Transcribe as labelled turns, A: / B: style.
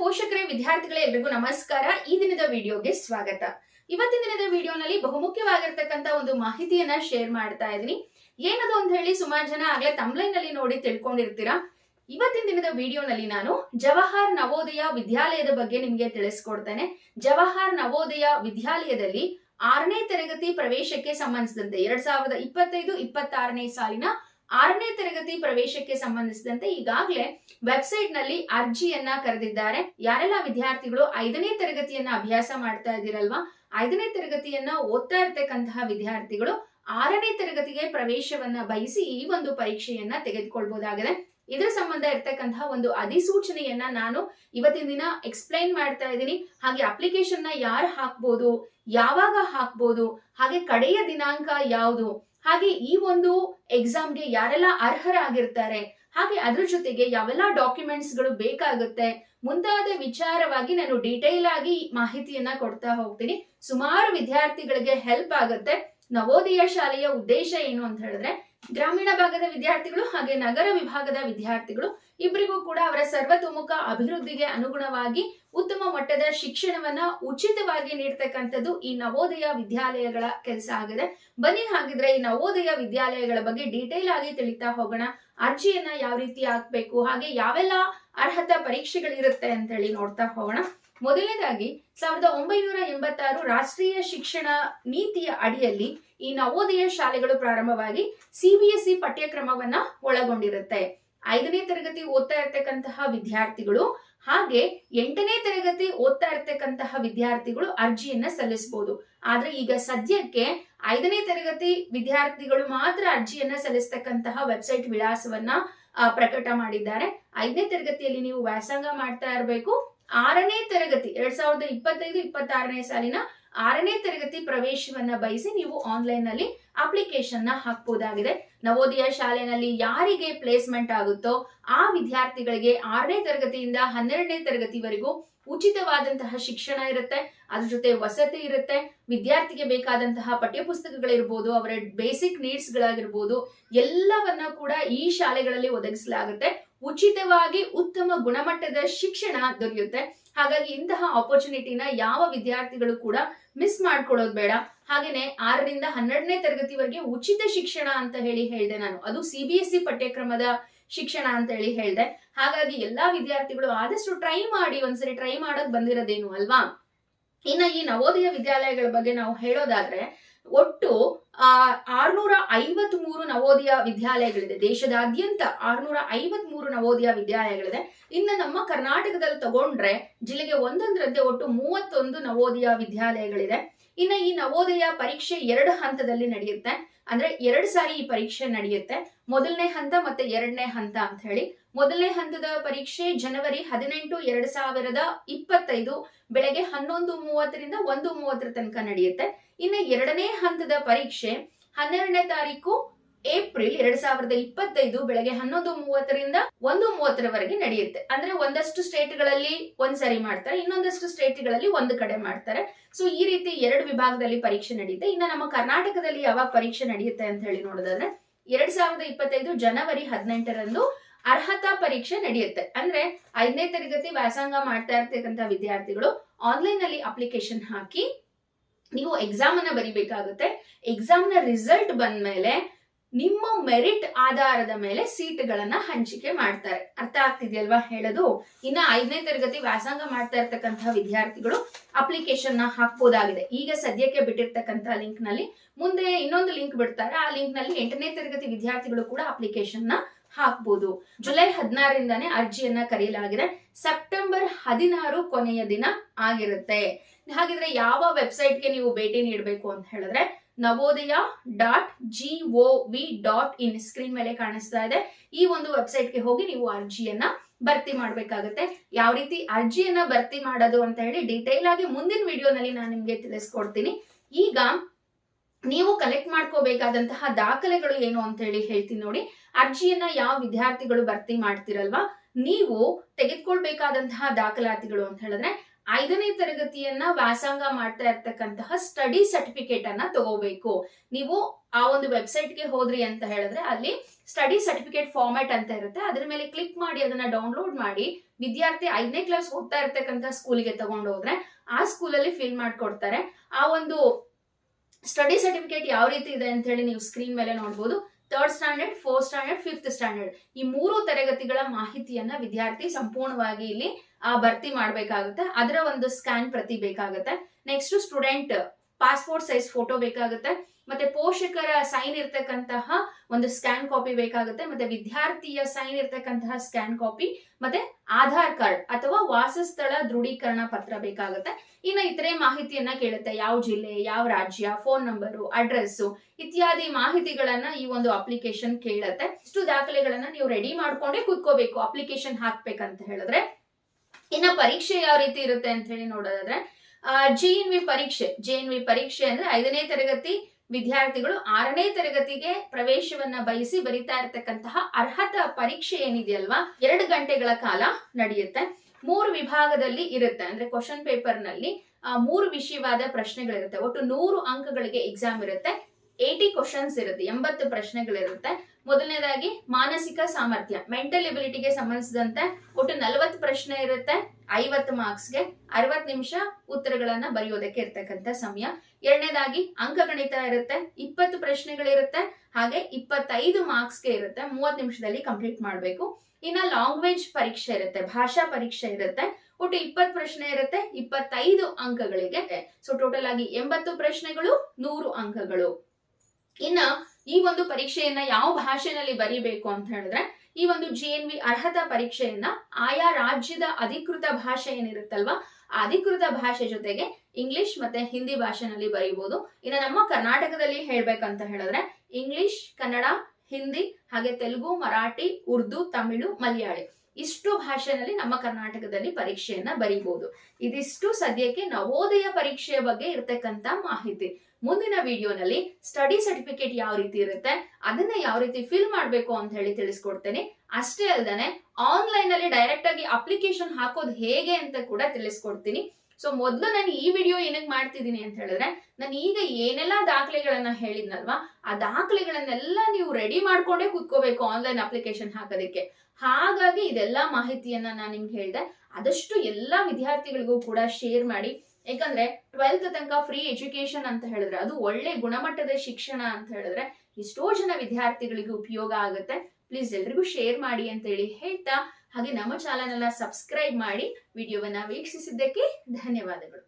A: ಪೋಷಕರೇ, ವಿದ್ಯಾರ್ಥಿಗಳೇ ಎಲ್ರಿಗೂ ನಮಸ್ಕಾರ. ಈ ದಿನದ ವಿಡಿಯೋಗೆ ಸ್ವಾಗತ. ಇವತ್ತಿನ ದಿನದ ವಿಡಿಯೋನಲ್ಲಿ ಬಹುಮುಖ್ಯವಾಗಿರ್ತಕ್ಕಂತ ಒಂದು ಮಾಹಿತಿಯನ್ನ ಶೇರ್ ಮಾಡ್ತಾ ಇದೀನಿ ಏನದು ಅಂತ ಹೇಳಿ ಸುಮಾರು ಜನ ಆಗ್ಲೇ ತಮ್ಲೈನ್ನಲ್ಲಿ ನೋಡಿ ತಿಳ್ಕೊಂಡಿರ್ತೀರಾ? ಇವತ್ತಿನ ದಿನದ ವಿಡಿಯೋನಲ್ಲಿ ನಾನು ಜವಾಹರ್ ನವೋದಯ ವಿದ್ಯಾಲಯದ ಬಗ್ಗೆ ನಿಮಗೆ ತಿಳಿಸ್ಕೊಡ್ತೇನೆ. ಜವಾಹರ್ ನವೋದಯ ವಿದ್ಯಾಲಯದಲ್ಲಿ ಆರನೇ ತರಗತಿ ಪ್ರವೇಶಕ್ಕೆ ಸಂಬಂಧಿಸಿದಂತೆ ಎರಡ್ ಸಾವಿರದ ಇಪ್ಪತ್ತೈದು, ಇಪ್ಪತ್ತಾರನೇ ಸಾಲಿನ ಆರನೇ ತರಗತಿ ಪ್ರವೇಶಕ್ಕೆ ಸಂಬಂಧಿಸಿದಂತೆ ಈಗಾಗಲೇ ವೆಬ್ಸೈಟ್ನಲ್ಲಿ ಅರ್ಜಿಯನ್ನ ಕರೆದಿದ್ದಾರೆ. ಯಾರೆಲ್ಲ ವಿದ್ಯಾರ್ಥಿಗಳು ಐದನೇ ತರಗತಿಯನ್ನ ಅಭ್ಯಾಸ ಮಾಡ್ತಾ ಇದ್ದೀರಲ್ವಾ? ಐದನೇ ತರಗತಿಯನ್ನ ಓದ್ತಾ ಇರ್ತಕ್ಕಂತಹ ವಿದ್ಯಾರ್ಥಿಗಳು ಆರನೇ ತರಗತಿಗೆ ಪ್ರವೇಶವನ್ನ ಬಯಸಿ ಈ ಒಂದು ಪರೀಕ್ಷೆಯನ್ನ ತೆಗೆದುಕೊಳ್ಬಹುದಾಗಿದೆ ಇದರ ಸಂಬಂಧ ಇರ್ತಕ್ಕಂತಹ ಒಂದು ಅಧಿಸೂಚನೆಯನ್ನ ನಾನು ಇವತ್ತಿನ ದಿನ ಎಕ್ಸ್ಪ್ಲೈನ್ ಮಾಡ್ತಾ ಇದ್ದೀನಿ. ಹಾಗೆ ಅಪ್ಲಿಕೇಶನ್ನ ಯಾರು ಹಾಕ್ಬೋದು, ಯಾವಾಗ ಹಾಕ್ಬೋದು, ಹಾಗೆ ಕಡೆಯ ದಿನಾಂಕ ಯಾವುದು ಹಾಗೆ ಈ ಒಂದು ಎಕ್ಸಾಮ್ಗೆ ಯಾರೆಲ್ಲ ಅರ್ಹರಾಗಿರ್ತಾರೆ, ಹಾಗೆ ಅದ್ರ ಜೊತೆಗೆ ಯಾವೆಲ್ಲ ಡಾಕ್ಯುಮೆಂಟ್ಸ್ಗಳು ಬೇಕಾಗುತ್ತೆ, ಮುಂತಾದ ವಿಚಾರವಾಗಿ ನಾನು ಡೀಟೇಲ್ ಆಗಿ ಮಾಹಿತಿಯನ್ನ ಕೊಡ್ತಾ ಹೋಗ್ತೀನಿ. ಸುಮಾರು ವಿದ್ಯಾರ್ಥಿಗಳಿಗೆ ಹೆಲ್ಪ್ ಆಗುತ್ತೆ. ನವೋದಯ ಶಾಲೆಯ ಉದ್ದೇಶ ಏನು ಅಂತ ಹೇಳಿದ್ರೆ ಗ್ರಾಮೀಣ ಭಾಗದ ವಿದ್ಯಾರ್ಥಿಗಳು ಹಾಗೆ ನಗರ ವಿಭಾಗದ ವಿದ್ಯಾರ್ಥಿಗಳು ಇಬ್ಬರಿಗೂ ಕೂಡ ಅವರ ಸರ್ವತೋಮುಖ ಅಭಿವೃದ್ಧಿಗೆ ಅನುಗುಣವಾಗಿ ಉತ್ತಮ ಮಟ್ಟದ ಶಿಕ್ಷಣವನ್ನ ಉಚಿತವಾಗಿ ನೀಡ್ತಕ್ಕಂಥದ್ದು ಈ ನವೋದಯ ವಿದ್ಯಾಲಯಗಳ ಕೆಲಸ ಆಗಿದೆ. ಬನ್ನಿ ಹಾಗಿದ್ರೆ ಈ ನವೋದಯ ವಿದ್ಯಾಲಯಗಳ ಬಗ್ಗೆ ಡೀಟೇಲ್ ಆಗಿ ತಿಳಿತಾ ಹೋಗೋಣ. ಅರ್ಜಿಯನ್ನ ಯಾವ ರೀತಿ ಹಾಕ್ಬೇಕು, ಹಾಗೆ ಯಾವೆಲ್ಲ ಅರ್ಹತಾ ಪರೀಕ್ಷೆಗಳಿರುತ್ತೆ ಅಂತ ಹೇಳಿ ನೋಡ್ತಾ ಹೋಗೋಣ. ಮೊದಲನೇದಾಗಿ, ಸಾವಿರದ ಒಂಬೈನೂರ ಎಂಬತ್ತಾರು ರಾಷ್ಟ್ರೀಯ ಶಿಕ್ಷಣ ನೀತಿಯ ಅಡಿಯಲ್ಲಿ ಈ ನವೋದಯ ಶಾಲೆಗಳು ಪ್ರಾರಂಭವಾಗಿ ಸಿಬಿಎಸ್ಇ ಪಠ್ಯಕ್ರಮವನ್ನ ಒಳಗೊಂಡಿರುತ್ತೆ. ಐದನೇ ತರಗತಿ ಓದ್ತಾ ಇರ್ತಕ್ಕಂತಹ ವಿದ್ಯಾರ್ಥಿಗಳು ಹಾಗೆ ಎಂಟನೇ ತರಗತಿ ಓದ್ತಾ ಇರ್ತಕ್ಕಂತಹ ವಿದ್ಯಾರ್ಥಿಗಳು ಅರ್ಜಿಯನ್ನ ಸಲ್ಲಿಸಬಹುದು ಆದ್ರೆ ಈಗ ಸದ್ಯಕ್ಕೆ ಐದನೇ ತರಗತಿ ವಿದ್ಯಾರ್ಥಿಗಳು ಮಾತ್ರ ಅರ್ಜಿಯನ್ನ ಸಲ್ಲಿಸ್ತಕ್ಕಂತಹ ವೆಬ್ಸೈಟ್ ವಿಳಾಸವನ್ನ ಪ್ರಕಟ ಮಾಡಿದ್ದಾರೆ. ಐದನೇ ತರಗತಿಯಲ್ಲಿ ನೀವು ವ್ಯಾಸಂಗ ಮಾಡ್ತಾ ಇರಬೇಕು. ಆರನೇ ತರಗತಿ, ಎರಡ್ ಸಾವಿರದ ಇಪ್ಪತ್ತೈದು, ಇಪ್ಪತ್ತಾರನೇ ಸಾಲಿನ ಆರನೇ ತರಗತಿ ಪ್ರವೇಶವನ್ನ ಬಯಸಿ ನೀವು ಆನ್ಲೈನ್ನಲ್ಲಿ ಅಪ್ಲಿಕೇಶನ್ನ ಹಾಕ್ಬೋದಾಗಿದೆ. ನವೋದಯ ಶಾಲೆನಲ್ಲಿ ಯಾರಿಗೆ ಪ್ಲೇಸ್ಮೆಂಟ್ ಆಗುತ್ತೋ ಆ ವಿದ್ಯಾರ್ಥಿಗಳಿಗೆ ಆರನೇ ತರಗತಿಯಿಂದ ಹನ್ನೆರಡನೇ ತರಗತಿವರೆಗೂ ಉಚಿತವಾದಂತಹ ಶಿಕ್ಷಣ ಇರುತ್ತೆ. ಅದ್ರ ಜೊತೆ ವಸತಿ ಇರುತ್ತೆ. ವಿದ್ಯಾರ್ಥಿಗೆ ಬೇಕಾದಂತಹ ಪಠ್ಯಪುಸ್ತಕಗಳಿರ್ಬೋದು, ಅವರ ಬೇಸಿಕ್ ನೀಡ್ಸ್ ಗಳಾಗಿರ್ಬೋದು, ಎಲ್ಲವನ್ನ ಕೂಡ ಈ ಶಾಲೆಗಳಲ್ಲಿ ಒದಗಿಸಲಾಗುತ್ತೆ. ಉಚಿತವಾಗಿ ಉತ್ತಮ ಗುಣಮಟ್ಟದ ಶಿಕ್ಷಣ ದೊರೆಯುತ್ತೆ. ಹಾಗಾಗಿ ಇಂತಹ ಆಪರ್ಚುನಿಟಿನ ಯಾವ ವಿದ್ಯಾರ್ಥಿಗಳು ಕೂಡ ಮಿಸ್ ಮಾಡ್ಕೊಳ್ಳೋದು ಬೇಡ. ಹಾಗೇನೆ ಆರರಿಂದ ಹನ್ನೆರಡನೇ ತರಗತಿವರೆಗೆ ಉಚಿತ ಶಿಕ್ಷಣ ಅಂತ ಹೇಳಿ ಹೇಳ್ದೆ ನಾನು. ಅದು ಸಿ ಬಿ ಎಸ್ ಸಿ ಪಠ್ಯಕ್ರಮದ ಶಿಕ್ಷಣ ಅಂತ ಹೇಳಿ ಹೇಳ್ದೆ. ಹಾಗಾಗಿ ಎಲ್ಲಾ ವಿದ್ಯಾರ್ಥಿಗಳು ಆದಷ್ಟು ಟ್ರೈ ಮಾಡಿ, ಒಂದ್ಸರಿ ಟ್ರೈ ಮಾಡೋಕ್ ಬಂದಿರೋದೇನು ಅಲ್ವಾ? ಇನ್ನ ಈ ನವೋದಯ ವಿದ್ಯಾಲಯಗಳ ಬಗ್ಗೆ ನಾವು ಹೇಳೋದಾದ್ರೆ ಒಟ್ಟು, ಆ ಆರ್ನೂರ ಐವತ್ ಮೂರು ನವೋದಯ ವಿದ್ಯಾಲಯಗಳಿದೆ. ದೇಶದಾದ್ಯಂತ ಆರ್ನೂರ ಐವತ್ ಮೂರು ನವೋದಯ ವಿದ್ಯಾಲಯಗಳಿದೆ. ಇನ್ನು ನಮ್ಮ ಕರ್ನಾಟಕದಲ್ಲಿ ತಗೊಂಡ್ರೆ ಜಿಲ್ಲೆಗೆ ಒಂದೊಂದರಂತೆ ಒಟ್ಟು ಮೂವತ್ತೊಂದು ನವೋದಯ ವಿದ್ಯಾಲಯಗಳಿದೆ. ಇನ್ನು ಈ ನವೋದಯ ಪರೀಕ್ಷೆ ಎರಡು ಹಂತದಲ್ಲಿ ನಡೆಯುತ್ತೆ. ಅಂದ್ರೆ ಎರಡು ಸಾರಿ ಈ ಪರೀಕ್ಷೆ ನಡೆಯುತ್ತೆ. ಮೊದಲನೇ ಹಂತ ಮತ್ತೆ ಎರಡನೇ ಹಂತ ಅಂತ ಹೇಳಿ. ಮೊದಲನೇ ಹಂತದ ಪರೀಕ್ಷೆ ಜನವರಿ ಹದಿನೆಂಟು ಎರಡ್ ಸಾವಿರದ ಇಪ್ಪತ್ತೈದು, ಬೆಳಗ್ಗೆ ಹನ್ನೊಂದು ಮೂವತ್ತರಿಂದ ಒಂದು ಮೂವತ್ತರ ತನಕ ನಡೆಯುತ್ತೆ. ಇನ್ನು ಎರಡನೇ ಹಂತದ ಪರೀಕ್ಷೆ ಹನ್ನೆರಡನೇ ತಾರೀಕು ಏಪ್ರಿಲ್ ಎರಡ್ ಸಾವಿರದ ಇಪ್ಪತ್ತೈದು ಬೆಳಗ್ಗೆ ಹನ್ನೊಂದು ಮೂವತ್ತರಿಂದ ಒಂದು ಮೂವತ್ತರವರೆಗೆ ನಡೆಯುತ್ತೆ. ಅಂದ್ರೆ ಒಂದಷ್ಟು ಸ್ಟೇಟ್ಗಳಲ್ಲಿ ಒಂದ್ ಸರಿ ಮಾಡ್ತಾರೆ, ಇನ್ನೊಂದಷ್ಟು ಸ್ಟೇಟ್ಗಳಲ್ಲಿ ಒಂದು ಕಡೆ ಮಾಡ್ತಾರೆ. ಸೊ ಈ ರೀತಿ ಎರಡು ವಿಭಾಗದಲ್ಲಿ ಪರೀಕ್ಷೆ ನಡೆಯುತ್ತೆ ಇನ್ನು ನಮ್ಮ ಕರ್ನಾಟಕದಲ್ಲಿ ಯಾವಾಗ ಪರೀಕ್ಷೆ ನಡೆಯುತ್ತೆ ಅಂತ ಹೇಳಿ ನೋಡೋದಾದ್ರೆ, ಎರಡ್ ಸಾವಿರದ ಇಪ್ಪತ್ತೈದು ಜನವರಿ ಹದಿನೆಂಟರಂದು ಅರ್ಹತಾ ಪರೀಕ್ಷೆ ನಡೆಯುತ್ತೆ. ಅಂದ್ರೆ ಐದನೇ ತರಗತಿ ವ್ಯಾಸಂಗ ಮಾಡ್ತಾ ಇರ್ತಕ್ಕಂಥ ವಿದ್ಯಾರ್ಥಿಗಳು ಆನ್ಲೈನ್ನಲ್ಲಿ ಅಪ್ಲಿಕೇಶನ್ ಹಾಕಿ ನೀವು ಎಕ್ಸಾಮ್ ಅನ್ನ ಬರಿಬೇಕಾಗುತ್ತೆ. ಎಕ್ಸಾಮ್ನ ರಿಸಲ್ಟ್ ಬಂದ್ಮೇಲೆ ನಿಮ್ಮ ಮೆರಿಟ್ ಆಧಾರದ ಮೇಲೆ ಸೀಟ್ಗಳನ್ನ ಹಂಚಿಕೆ ಮಾಡ್ತಾರೆ. ಅರ್ಥ ಆಗ್ತಿದೆಯಲ್ವಾ ಹೇಳೋದು? ಇನ್ನ ಐದನೇ ತರಗತಿ ವ್ಯಾಸಂಗ ಮಾಡ್ತಾ ಇರ್ತಕ್ಕಂತಹ ವಿದ್ಯಾರ್ಥಿಗಳು ಅಪ್ಲಿಕೇಶನ್ನ ಹಾಕ್ಬೋದಾಗಿದೆ. ಈಗ ಸದ್ಯಕ್ಕೆ ಬಿಟ್ಟಿರ್ತಕ್ಕಂತಹ ಲಿಂಕ್ನಲ್ಲಿ. ಮುಂದೆ ಇನ್ನೊಂದು ಲಿಂಕ್ ಬಿಡ್ತಾರೆ. ಆ ಲಿಂಕ್ನಲ್ಲಿ ಎಂಟನೇ ತರಗತಿ ವಿದ್ಯಾರ್ಥಿಗಳು ಕೂಡ ಅಪ್ಲಿಕೇಶನ್ನ ಹಾಕ್ಬೋದು. ಜುಲೈ ಹದಿನಾರರಿಂದಾನೇ ಅರ್ಜಿಯನ್ನ ಕರೆಯಲಾಗಿದೆ. ಸೆಪ್ಟೆಂಬರ್ ಹದಿನಾರು ಕೊನೆಯ ದಿನ ಆಗಿರುತ್ತೆ. ಹಾಗಿದ್ರೆ ಯಾವ ವೆಬ್ಸೈಟ್ಗೆ ನೀವು ಭೇಟಿ ನೀಡಬೇಕು ಅಂತ ಹೇಳಿದ್ರೆ Navodaya dot G O V dot in screen ಮೇಲೆ ಕಾಣಿಸ್ತಾ ಇದೆ. ಈ ಒಂದು ವೆಬ್ಸೈಟ್ಗೆ ಹೋಗಿ ನೀವು ಅರ್ಜಿಯನ್ನ ಭರ್ತಿ ಮಾಡ್ಬೇಕಾಗತ್ತೆ. ಯಾವ ರೀತಿ ಅರ್ಜಿಯನ್ನ ಭರ್ತಿ ಮಾಡೋದು ಅಂತ ಹೇಳಿ ಡೀಟೇಲ್ ಆಗಿ ಮುಂದಿನ ವಿಡಿಯೋನಲ್ಲಿ ನಾನು ನಿಮ್ಗೆ ತಿಳಿಸ್ಕೊಡ್ತೀನಿ. ಈಗ ನೀವು ಕಲೆಕ್ಟ್ ಮಾಡ್ಕೋಬೇಕಾದಂತಹ ದಾಖಲೆಗಳು ಏನು ಅಂತ ಹೇಳಿ ಹೇಳ್ತೀನಿ ನೋಡಿ. ಅರ್ಜಿಯನ್ನ ಯಾವ ವಿದ್ಯಾರ್ಥಿಗಳು ಭರ್ತಿ ಮಾಡ್ತಿರಲ್ವಾ? ನೀವು ತೆಗೆದುಕೊಳ್ಬೇಕಾದಂತಹ ದಾಖಲಾತಿಗಳು ಅಂತ ಹೇಳಿದ್ರೆ ಐದನೇ ತರಗತಿಯನ್ನ ವ್ಯಾಸಂಗ ಮಾಡ್ತಾ ಇರ್ತಕ್ಕಂತಹ ಸ್ಟಡಿ ಸರ್ಟಿಫಿಕೇಟ್ ಅನ್ನ ತಗೋಬೇಕು. ನೀವು ಆ ಒಂದು ವೆಬ್ಸೈಟ್ಗೆ ಹೋದ್ರಿ ಅಂತ ಹೇಳಿದ್ರೆ ಅಲ್ಲಿ ಸ್ಟಡಿ ಸರ್ಟಿಫಿಕೇಟ್ ಫಾರ್ಮ್ಯಾಟ್ ಅಂತ ಇರುತ್ತೆ. ಅದ್ರ ಮೇಲೆ ಕ್ಲಿಕ್ ಮಾಡಿ ಅದನ್ನ ಡೌನ್ಲೋಡ್ ಮಾಡಿ ವಿದ್ಯಾರ್ಥಿ ಐದನೇ ಕ್ಲಾಸ್ ಓದ್ತಾ ಇರ್ತಕ್ಕಂಥ ಸ್ಕೂಲಿಗೆ ತಗೊಂಡು ಹೋದ್ರೆ ಆ ಸ್ಕೂಲಲ್ಲಿ ಫಿಲ್ ಮಾಡ್ಕೊಡ್ತಾರೆ. ಆ ಒಂದು ಸ್ಟಡಿ ಸರ್ಟಿಫಿಕೇಟ್ ಯಾವ ರೀತಿ ಇದೆ ಅಂತ ಹೇಳಿ ನೀವು ಸ್ಕ್ರೀನ್ ಮೇಲೆ ನೋಡ್ಬೋದು. Third standard fourth standard fifth standard ಈ ಮೂರು ತರಗತಿಗಳ ಮಾಹಿತಿಯನ್ನ ವಿದ್ಯಾರ್ಥಿ ಸಂಪೂರ್ಣವಾಗಿ ಇಲ್ಲಿ ಆ, ಭರ್ತಿ ಮಾಡಬೇಕಾಗುತ್ತೆ. ಅದರ ಒಂದು ಸ್ಕ್ಯಾನ್ ಪ್ರತಿ ಬೇಕಾಗುತ್ತೆ. Next student passport size photo ಬೇಕಾಗುತ್ತೆ. ಮತ್ತೆ ಪೋಷಕರ ಸೈನ್ ಇರ್ತಕ್ಕಂತಹ ಒಂದು ಸ್ಕ್ಯಾನ್ ಕಾಪಿ ಬೇಕಾಗುತ್ತೆ, ಮತ್ತೆ ವಿದ್ಯಾರ್ಥಿಯ ಸೈನ್ ಇರ್ತಕ್ಕಂತಹ ಸ್ಕ್ಯಾನ್ ಕಾಪಿ ಮತ್ತೆ ಆಧಾರ್ ಕಾರ್ಡ್ ಅಥವಾ ವಾಸಸ್ಥಳ ದೃಢೀಕರಣ ಪತ್ರ ಬೇಕಾಗುತ್ತೆ. ಇನ್ನು ಇತರೆ ಮಾಹಿತಿಯನ್ನ ಕೇಳುತ್ತೆ, ಯಾವ ಜಿಲ್ಲೆ, ಯಾವ ರಾಜ್ಯ ಫೋನ್ ನಂಬರು ಅಡ್ರೆಸ್ಸು ಇತ್ಯಾದಿ ಮಾಹಿತಿಗಳನ್ನ ಈ ಒಂದು ಅಪ್ಲಿಕೇಶನ್ ಕೇಳುತ್ತೆ. ಇಷ್ಟು ದಾಖಲೆಗಳನ್ನ ನೀವು ರೆಡಿ ಮಾಡ್ಕೊಂಡೇ ಕೂತ್ಕೋಬೇಕು ಅಪ್ಲಿಕೇಶನ್ ಹಾಕ್ಬೇಕಂತ ಹೇಳಿದ್ರೆ. ಇನ್ನ ಪರೀಕ್ಷೆ ಯಾವ ರೀತಿ ಇರುತ್ತೆ ಅಂತ ಹೇಳಿ ನೋಡೋದಾದ್ರೆ ಜಿ ಎನ್ ವಿ ಪರೀಕ್ಷೆ ಜೆ ಎನ್ ವಿ ಪರೀಕ್ಷೆ ಅಂದ್ರೆ ಐದನೇ ತರಗತಿ ವಿದ್ಯಾರ್ಥಿಗಳು ಆರನೇ ತರಗತಿಗೆ ಪ್ರವೇಶವನ್ನ ಬಯಸಿ ಬರಿತಾ ಇರತಕ್ಕಂತಹ ಅರ್ಹತಾ ಪರೀಕ್ಷೆ ಏನಿದೆಯಲ್ವಾ, ಎರಡು ಗಂಟೆಗಳ ಕಾಲ ನಡೆಯುತ್ತೆ. ಮೂರು ವಿಭಾಗದಲ್ಲಿ ಇರುತ್ತೆ, ಅಂದ್ರೆ ಕ್ವಶನ್ ಪೇಪರ್ನಲ್ಲಿ ಮೂರು ವಿಷಯವಾದ ಪ್ರಶ್ನೆಗಳಿರುತ್ತೆ. ಒಟ್ಟು ನೂರು ಅಂಕಗಳಿಗೆ ಎಕ್ಸಾಮ್ ಇರುತ್ತೆ. ಏಯ್ಟಿ ಕ್ವಶನ್ಸ್ ಇರುತ್ತೆ, ಎಂಬತ್ತು ಪ್ರಶ್ನೆಗಳಿರುತ್ತೆ. ಮೊದಲನೇದಾಗಿ ಮಾನಸಿಕ ಸಾಮರ್ಥ್ಯ ಮೆಂಟಲ್ ಎಬಿಲಿಟಿಗೆ ಸಂಬಂಧಿಸಿದಂತೆ ಒಟ್ಟು ನಲವತ್ತು ಪ್ರಶ್ನೆ ಇರುತ್ತೆ. ಐವತ್ತು ಮಾರ್ಕ್ಸ್ಗೆ ಅರವತ್ತು ನಿಮಿಷ ಉತ್ತರಗಳನ್ನ ಬರೆಯೋದಕ್ಕೆ ಇರ್ತಕ್ಕಂಥ ಸಮಯ. ಎರಡನೇದಾಗಿ ಅಂಕಗಣಿತ ಇರುತ್ತೆ, ಇಪ್ಪತ್ತು ಪ್ರಶ್ನೆಗಳಿರುತ್ತೆ, ಹಾಗೆ ಇಪ್ಪತ್ತೈದು ಮಾರ್ಕ್ಸ್ಗೆ ಇರುತ್ತೆ, ಮೂವತ್ತು ನಿಮಿಷದಲ್ಲಿ ಕಂಪ್ಲೀಟ್ ಮಾಡಬೇಕು. ಇನ್ನ ಲಾಂಗ್ವೇಜ್ ಪರೀಕ್ಷೆ ಇರುತ್ತೆ, ಭಾಷಾ ಪರೀಕ್ಷೆ ಇರುತ್ತೆ, ಒಟ್ಟು ಇಪ್ಪತ್ತು ಪ್ರಶ್ನೆ ಇರುತ್ತೆ, ಇಪ್ಪತ್ತೈದು ಅಂಕಗಳಿಗೆ. ಸೊ ಟೋಟಲ್ ಆಗಿ ಎಂಬತ್ತು ಪ್ರಶ್ನೆಗಳು, ನೂರು ಅಂಕಗಳು. ಇನ್ನ ಈ ಒಂದು ಪರೀಕ್ಷೆಯನ್ನ ಯಾವ ಭಾಷೆನಲ್ಲಿ ಬರೀಬೇಕು ಅಂತ ಹೇಳಿದ್ರೆ ಈ ಒಂದು ಜಿ ಎನ್ ವಿ ಅರ್ಹತಾ ಪರೀಕ್ಷೆಯನ್ನ ಆಯಾ ರಾಜ್ಯದ ಅಧಿಕೃತ ಭಾಷೆ ಏನಿರುತ್ತಲ್ವಾ, ಆ ಅಧಿಕೃತ ಭಾಷೆ ಜೊತೆಗೆ ಇಂಗ್ಲಿಷ್ ಮತ್ತೆ ಹಿಂದಿ ಭಾಷೆನಲ್ಲಿ ಬರೀಬಹುದು ಇನ್ನು ನಮ್ಮ ಕರ್ನಾಟಕದಲ್ಲಿ ಹೇಳ್ಬೇಕಂತ ಹೇಳಿದ್ರೆ ಇಂಗ್ಲಿಷ್ ಕನ್ನಡ ಹಿಂದಿ ಹಾಗೆ ತೆಲುಗು, ಮರಾಠಿ, ಉರ್ದು, ತಮಿಳು, ಮಲಯಾಳಿ. ಇಷ್ಟು ಭಾಷೆನಲ್ಲಿ ನಮ್ಮ ಕರ್ನಾಟಕದಲ್ಲಿ ಪರೀಕ್ಷೆಯನ್ನ ಬರೀಬಹುದು ಇದಿಷ್ಟು ಸದ್ಯಕ್ಕೆ ನವೋದಯ ಪರೀಕ್ಷೆಯ ಬಗ್ಗೆ ಇರತಕ್ಕಂತ ಮಾಹಿತಿ. ಮುಂದಿನ ವಿಡಿಯೋನಲ್ಲಿ ಸ್ಟಡಿ ಸರ್ಟಿಫಿಕೇಟ್ ಯಾವ ರೀತಿ ಇರುತ್ತೆ, ಅದನ್ನ ಯಾವ ರೀತಿ ಫಿಲ್ ಮಾಡಬೇಕು ಅಂತ ಹೇಳಿ ತಿಳಿಸ್ಕೊಡ್ತೇನೆ. ಅಷ್ಟೇ ಅಲ್ದೇನೆ ಆನ್ಲೈನ್ ಅಲ್ಲಿ ಡೈರೆಕ್ಟ್ ಆಗಿ ಅಪ್ಲಿಕೇಶನ್ ಹಾಕೋದು ಹೇಗೆ ಅಂತ ಕೂಡ ತಿಳಿಸ್ಕೊಡ್ತೀನಿ. ಸೊ ಮೊದಲು ನಾನು ಈ ವಿಡಿಯೋ ಏನಕ್ಕೆ ಮಾಡ್ತಿದ್ದೀನಿ ಅಂತ ಹೇಳಿದ್ರೆ, ನಾನು ಈಗ ಏನೆಲ್ಲ ದಾಖಲೆಗಳನ್ನ ಹೇಳಿದ್ನಲ್ವಾ, ಆ ದಾಖಲೆಗಳನ್ನೆಲ್ಲ ನೀವು ರೆಡಿ ಮಾಡ್ಕೊಂಡೇ ಕೂತ್ಕೋಬೇಕು ಆನ್ಲೈನ್ ಅಪ್ಲಿಕೇಶನ್ ಹಾಕೋದಕ್ಕೆ. ಹಾಗಾಗಿ ಇದೆಲ್ಲ ಮಾಹಿತಿಯನ್ನ ನಾನು ನಿಮ್ಗೆ ಹೇಳಿದೆ. ಆದಷ್ಟು ಎಲ್ಲ ವಿದ್ಯಾರ್ಥಿಗಳಿಗೂ ಕೂಡ ಶೇರ್ ಮಾಡಿ. ಯಾಕಂದ್ರೆ ಟ್ವೆಲ್ತ್ ತನಕ ಫ್ರೀ ಎಜುಕೇಶನ್ ಅಂತ ಹೇಳಿದ್ರೆ, ಅದು ಒಳ್ಳೆ ಗುಣಮಟ್ಟದ ಶಿಕ್ಷಣ ಅಂತ ಹೇಳಿದ್ರೆ, ಎಷ್ಟೋ ಜನ ವಿದ್ಯಾರ್ಥಿಗಳಿಗೆ ಉಪಯೋಗ ಆಗುತ್ತೆ. ಪ್ಲೀಸ್ ಎಲ್ರಿಗೂ ಶೇರ್ ಮಾಡಿ ಅಂತ ಹೇಳಿ ಹೇಳ್ತಾ ಹಾಗೆ ನಮ್ಮ ಚಾನಲ್ ಅನ್ನ ಸಬ್ಸ್ಕ್ರೈಬ್ ಮಾಡಿ ವಿಡಿಯೋವನ್ನು ವೀಕ್ಷಿಸಿದ್ದಕ್ಕೆ ಧನ್ಯವಾದಗಳು.